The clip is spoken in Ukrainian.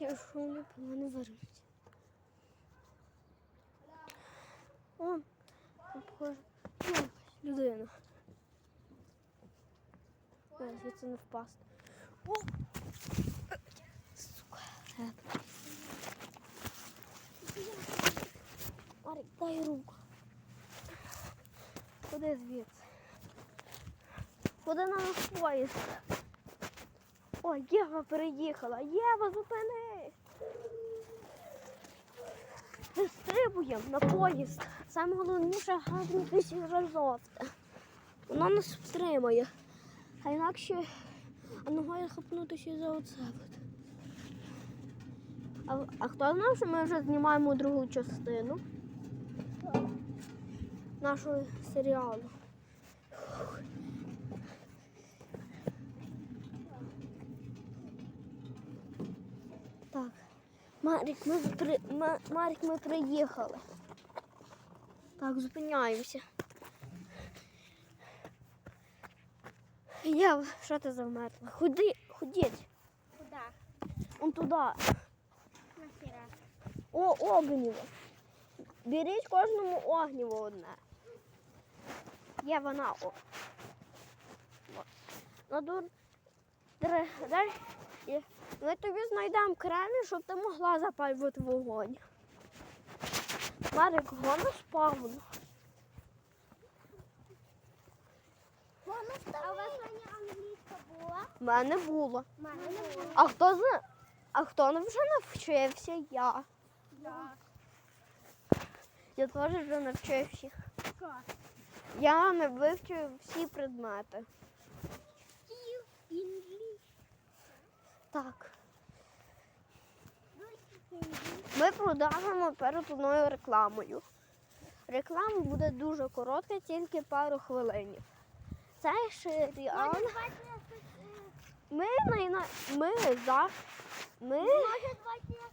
Якщо вони по мене вернуть. О, похоже. Ну, людина. Ой, звідси не впасти. О! Сука. Марик, дай руку. Ходи звідси. Ходи на поїзд. О, Єва переїхала. Єва, зупинись. Вистрибуємо на поїзд. Саме головніше гарнути сіро-жовте. Воно нас втримає. А інакше а ногою хапнутися за оце. А, а хто знав, що ми вже знімаємо другу частину нашого серіалу? Так. Марік, ми, при... Ма- Марік, ми приїхали. Так, зупиняємося. Я, що ти завмерла? Ходи, ходіть. Куда? Он туди. Нахера? О, огніво. Беріть кожному огніво одне. Є вона о. Ну, дай-. Ми тобі знайдемо кремінь, щоб ти могла запалювати вогонь. Марик, гониш павну. А у вас сьогодні англійська була? У мене було. Мене не було. А хто зна... А хто вже навчився? Я. Я. Я теж вже навчився. Я не вивчив всі предмети. Так. Ми продовжимо перед одною рекламою. Реклама буде дуже коротка, тільки пару хвилинів. Це серіал ми найна... ми за ми Може, давайте я